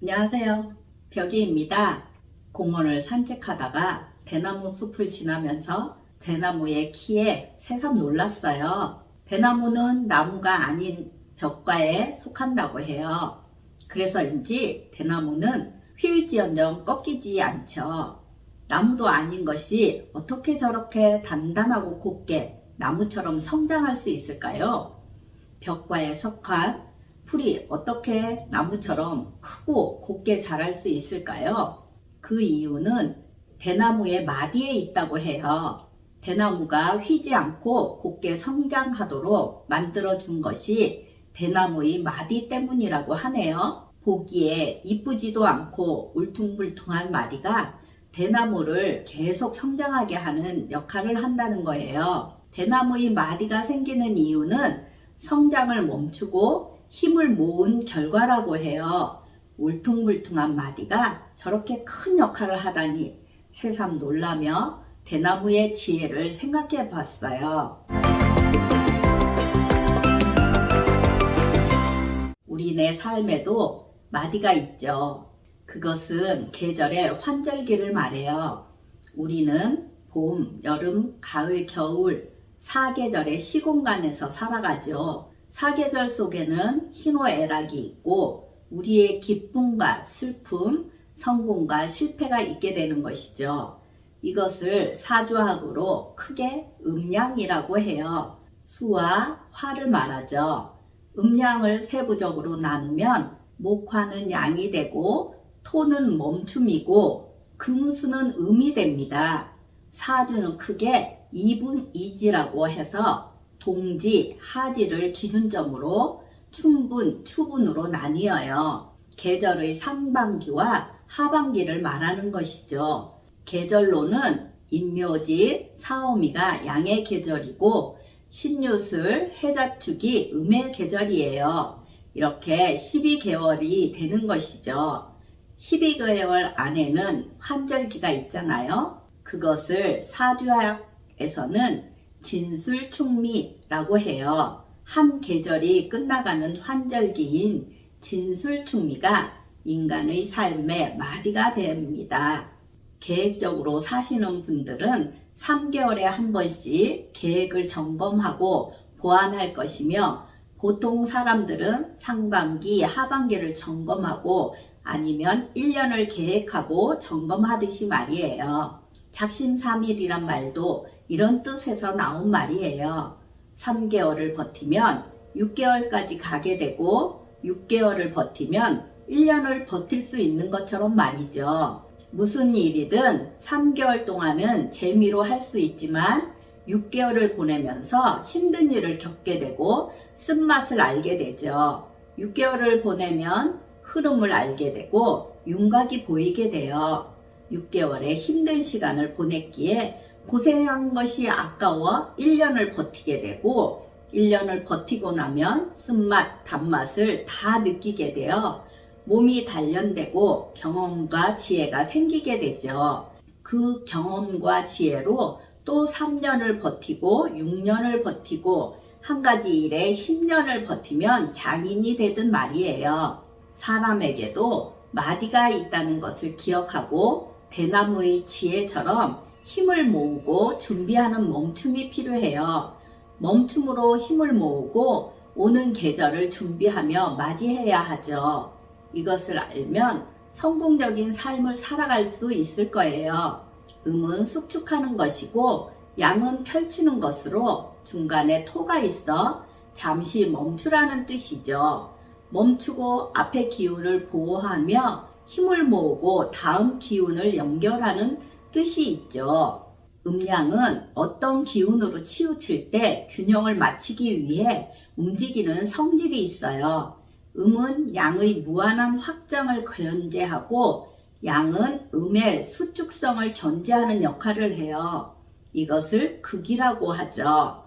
안녕하세요. 벽이입니다. 공원을 산책하다가 대나무 숲을 지나면서 대나무의 키에 새삼 놀랐어요. 대나무는 나무가 아닌 벽과에 속한다고 해요. 그래서인지 대나무는 휘을지언정 꺾이지 않죠. 나무도 아닌 것이 어떻게 저렇게 단단하고 곱게 나무처럼 성장할 수 있을까요? 벽과에 속한 풀이 어떻게 나무처럼 크고 곱게 자랄 수 있을까요? 그 이유는 대나무의 마디에 있다고 해요. 대나무가 휘지 않고 곱게 성장하도록 만들어 준 것이 대나무의 마디 때문이라고 하네요. 보기에 이쁘지도 않고 울퉁불퉁한 마디가 대나무를 계속 성장하게 하는 역할을 한다는 거예요. 대나무의 마디가 생기는 이유는 성장을 멈추고 힘을 모은 결과라고 해요. 울퉁불퉁한 마디가 저렇게 큰 역할을 하다니 새삼 놀라며 대나무의 지혜를 생각해 봤어요. 우리네 삶에도 마디가 있죠. 그것은 계절의 환절기를 말해요. 우리는 봄, 여름, 가을, 겨울, 사계절의 시공간에서 살아가죠. 사계절 속에는 희노애락이 있고 우리의 기쁨과 슬픔, 성공과 실패가 있게 되는 것이죠. 이것을 사주학으로 크게 음양이라고 해요. 수와 화를 말하죠. 음양을 세부적으로 나누면 목화는 양이 되고 토는 멈춤이고 금수는 음이 됩니다. 사주는 크게 이분이지라고 해서 동지, 하지를 기준점으로 춘분, 추분으로 나뉘어요. 계절의 상반기와 하반기를 말하는 것이죠. 계절로는 인묘지, 사오미가 양의 계절이고 신유술, 해자축이 음의 계절이에요. 이렇게 12개월이 되는 것이죠. 12개월 안에는 환절기가 있잖아요. 그것을 사주학에서는 진술충미라고 해요. 한 계절이 끝나가는 환절기인 진술충미가 인간의 삶의 마디가 됩니다. 계획적으로 사시는 분들은 3개월에 한 번씩 계획을 점검하고 보완할 것이며 보통 사람들은 상반기, 하반기를 점검하고 아니면 1년을 계획하고 점검하듯이 말이에요. 작심삼일이란 말도 이런 뜻에서 나온 말이에요. 3개월을 버티면 6개월까지 가게 되고 6개월을 버티면 1년을 버틸 수 있는 것처럼 말이죠. 무슨 일이든 3개월 동안은 재미로 할 수 있지만 6개월을 보내면서 힘든 일을 겪게 되고 쓴맛을 알게 되죠. 6개월을 보내면 흐름을 알게 되고 윤곽이 보이게 돼요. 6개월의 힘든 시간을 보냈기에 고생한 것이 아까워 1년을 버티게 되고 1년을 버티고 나면 쓴맛, 단맛을 다 느끼게 되어 몸이 단련되고 경험과 지혜가 생기게 되죠. 그 경험과 지혜로 또 3년을 버티고 6년을 버티고 한 가지 일에 10년을 버티면 장인이 되든 말이에요. 사람에게도 마디가 있다는 것을 기억하고 대나무의 지혜처럼 힘을 모으고 준비하는 멈춤이 필요해요. 멈춤으로 힘을 모으고 오는 계절을 준비하며 맞이해야 하죠. 이것을 알면 성공적인 삶을 살아갈 수 있을 거예요. 음은 수축하는 것이고 양은 펼치는 것으로 중간에 토가 있어 잠시 멈추라는 뜻이죠. 멈추고 앞의 기운을 보호하며 힘을 모으고 다음 기운을 연결하는 뜻이 있죠. 음양은 어떤 기운으로 치우칠 때 균형을 맞추기 위해 움직이는 성질이 있어요. 음은 양의 무한한 확장을 견제하고 양은 음의 수축성을 견제하는 역할을 해요. 이것을 극이라고 하죠.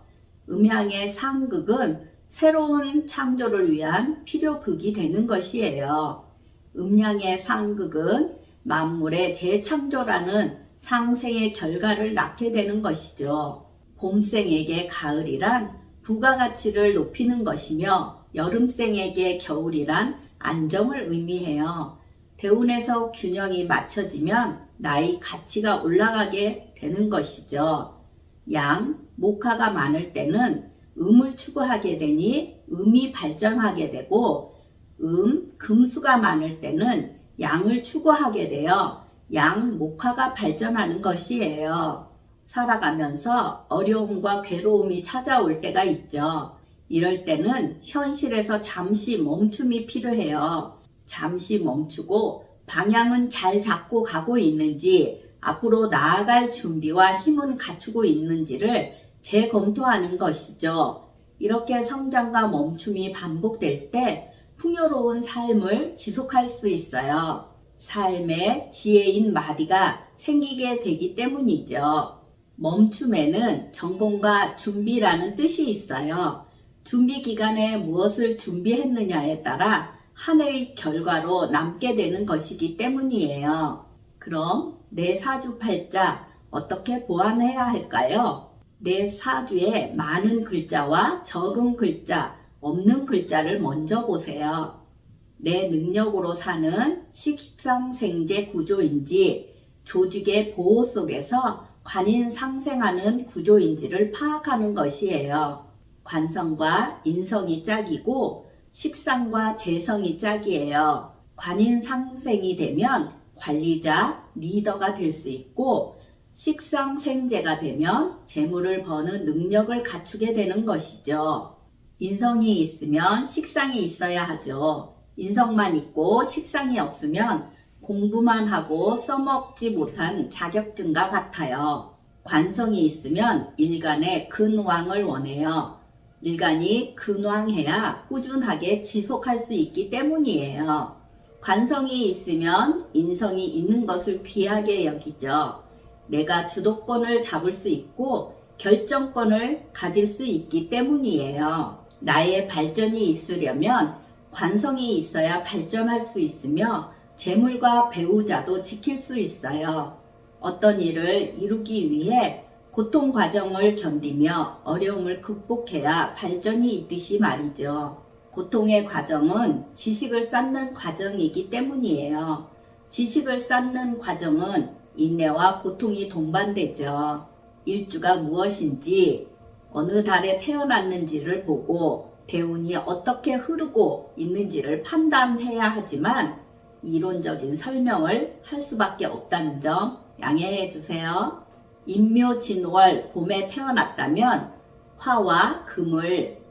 음양의 상극은 새로운 창조를 위한 필요극이 되는 것이에요. 음양의 상극은 만물의 재창조라는 상생의 결과를 낳게 되는 것이죠. 봄생에게 가을이란 부가가치를 높이는 것이며 여름생에게 겨울이란 안정을 의미해요. 대운에서 균형이 맞춰지면 나이 가치가 올라가게 되는 것이죠. 양, 목화가 많을 때는 음을 추구하게 되니 음이 발전하게 되고 음, 금수가 많을 때는 양을 추구하게 되어 양, 목화가 발전하는 것이에요. 살아가면서 어려움과 괴로움이 찾아올 때가 있죠. 이럴 때는 현실에서 잠시 멈춤이 필요해요. 잠시 멈추고 방향은 잘 잡고 가고 있는지 앞으로 나아갈 준비와 힘은 갖추고 있는지를 재검토하는 것이죠. 이렇게 성장과 멈춤이 반복될 때 풍요로운 삶을 지속할 수 있어요. 삶의 지혜인 마디가 생기게 되기 때문이죠. 멈춤에는 전공과 준비라는 뜻이 있어요. 준비 기간에 무엇을 준비했느냐에 따라 한 해의 결과로 남게 되는 것이기 때문이에요. 그럼 내 사주팔자 어떻게 보완해야 할까요? 내 사주에 많은 글자와 적은 글자, 없는 글자를 먼저 보세요. 내 능력으로 사는 식상생재 구조인지 조직의 보호 속에서 관인 상생하는 구조인지를 파악하는 것이에요. 관성과 인성이 짝이고 식상과 재성이 짝이에요. 관인 상생이 되면 관리자, 리더가 될 수 있고 식상생재가 되면 재물을 버는 능력을 갖추게 되는 것이죠. 인성이 있으면 식상이 있어야 하죠. 인성만 있고 식상이 없으면 공부만 하고 써먹지 못한 자격증과 같아요. 관성이 있으면 일간의 근왕을 원해요. 일간이 근왕해야 꾸준하게 지속할 수 있기 때문이에요. 관성이 있으면 인성이 있는 것을 귀하게 여기죠. 내가 주도권을 잡을 수 있고 결정권을 가질 수 있기 때문이에요. 나의 발전이 있으려면 관성이 있어야 발전할 수 있으며 재물과 배우자도 지킬 수 있어요. 어떤 일을 이루기 위해 고통 과정을 견디며 어려움을 극복해야 발전이 있듯이 말이죠. 고통의 과정은 지식을 쌓는 과정이기 때문이에요. 지식을 쌓는 과정은 인내와 고통이 동반되죠. 일주가 무엇인지, 어느 달에 태어났는지를 보고 대운이 어떻게 흐르고 있는지를 판단해야 하지만 이론적인 설명을 할 수밖에 없다는 점 양해해 주세요. 인묘진월 봄에 태어났다면 화와 금을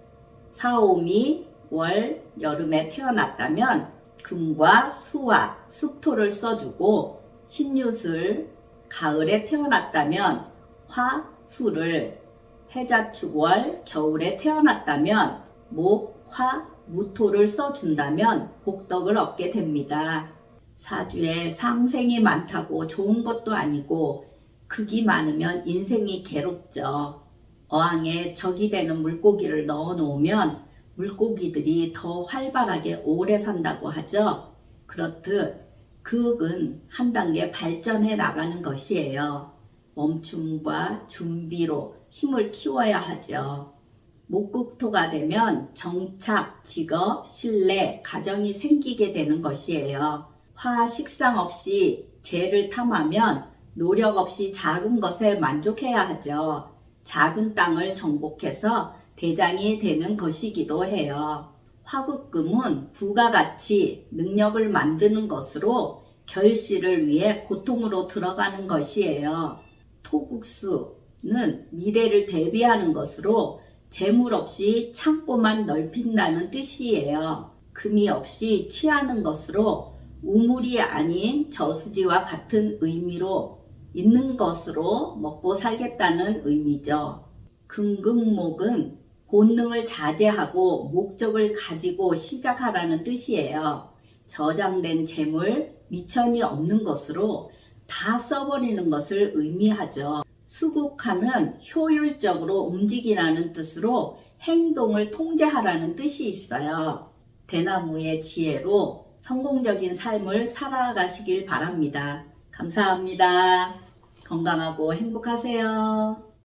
사오미 월 여름에 태어났다면 금과 수와 습토를 써주고 신유술 가을에 태어났다면 화, 수를 해자축월 겨울에 태어났다면 목, 화, 무토를 써준다면 복덕을 얻게 됩니다. 사주에 상생이 많다고 좋은 것도 아니고 극이 많으면 인생이 괴롭죠. 어항에 적이 되는 물고기를 넣어 놓으면 물고기들이 더 활발하게 오래 산다고 하죠. 그렇듯 극은 한 단계 발전해 나가는 것이에요. 멈춤과 준비로 힘을 키워야 하죠. 목국토가 되면 정착, 직업, 신뢰, 가정이 생기게 되는 것이에요. 화 식상 없이 죄를 탐하면 노력 없이 작은 것에 만족해야 하죠. 작은 땅을 정복해서 대장이 되는 것이기도 해요. 화극금은 부가가치, 능력을 만드는 것으로 결실을 위해 고통으로 들어가는 것이에요. 토국수 는 미래를 대비하는 것으로 재물 없이 창고만 넓힌다는 뜻이에요. 금이 없이 취하는 것으로 우물이 아닌 저수지와 같은 의미로 있는 것으로 먹고 살겠다는 의미죠. 금극목은 본능을 자제하고 목적을 가지고 시작하라는 뜻이에요. 저장된 재물, 미천이 없는 것으로 다 써버리는 것을 의미하죠. 수국하는 효율적으로 움직이라는 뜻으로 행동을 통제하라는 뜻이 있어요. 대나무의 지혜로 성공적인 삶을 살아가시길 바랍니다. 감사합니다. 건강하고 행복하세요.